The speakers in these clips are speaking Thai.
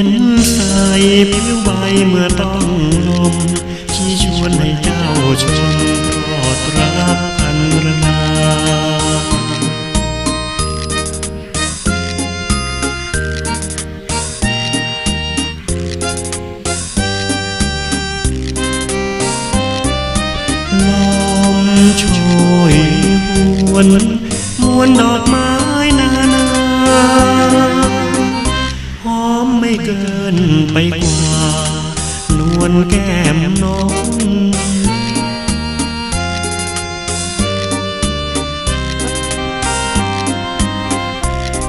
็นใสผิวใบเมื่อต้องลมที่ชวนให้เจ้าชมรอดรักพันรนาลมโชยวนมวนดอก ไปกว่านวลแก้มน้อง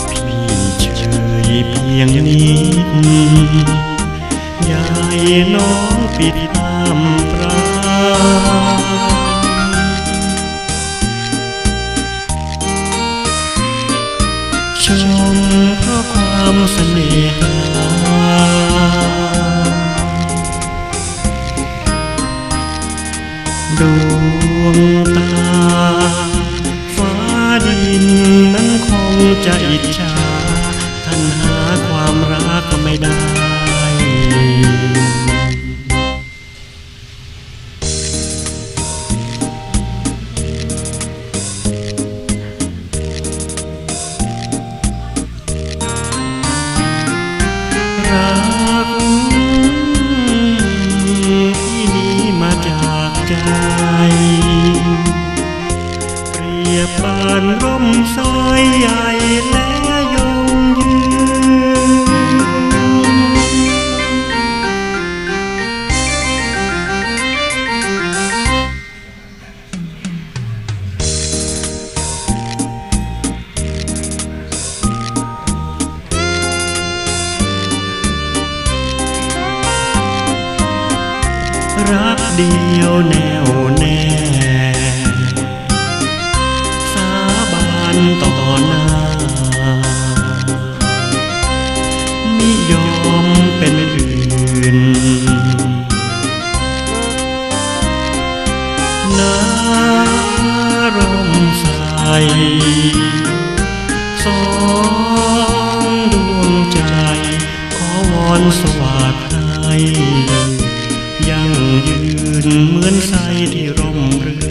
พี่เฉยเพียงนี้ยายน้องปิดตามตราชมเพราะความเสน่หา วงตา ฟ้าดินนั้นคงจะอิจฉาท่านหาความรักไม่ได้ ยบปานร่มสายใหญ่และยงยืนรักเดียวแนวแน่ บานต่อหน้ามิยอมเป็นอื่น น้ารมใสสองดวงใจ ขอวอนสวัสดิ์ให้ยังยืนเหมือนใสที่ร่มรื่นชื่นสุขเสมอ